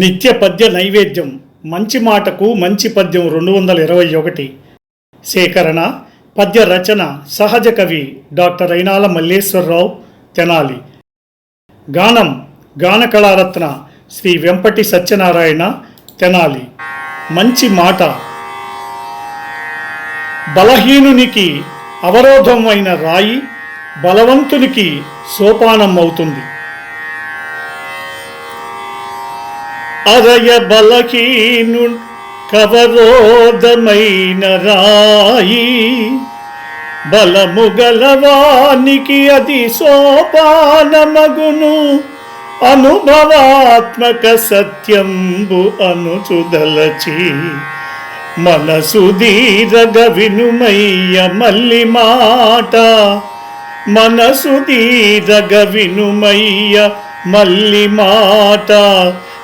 నిత్య పద్య నైవేద్యం మంచి మాటకు మంచి పద్యం రెండు వందల ఇరవై ఒకటి. సేకరణ పద్య రచన సహజ కవి డాక్టర్ అయినాల మల్లేశ్వరరావు తెనాలి. గానం గాన కళారత్న శ్రీ వెంపటి సత్యనారాయణ తెనాలి. మంచి మాట. బలహీనునికి అవరోధం అయిన రాయి బలవంతునికి సోపానం అవుతుంది అరయ బలహీను కవరోధమైన రాయి. బలము గలవానికి అది సోపానమగును. అనుభవాత్మక సత్యంబు అనుచుదలచి. మనసు దీరగ వినుమయ్య మల్లి మాట. మనసు దీరగ వినుమయ్య మల్లి మాట.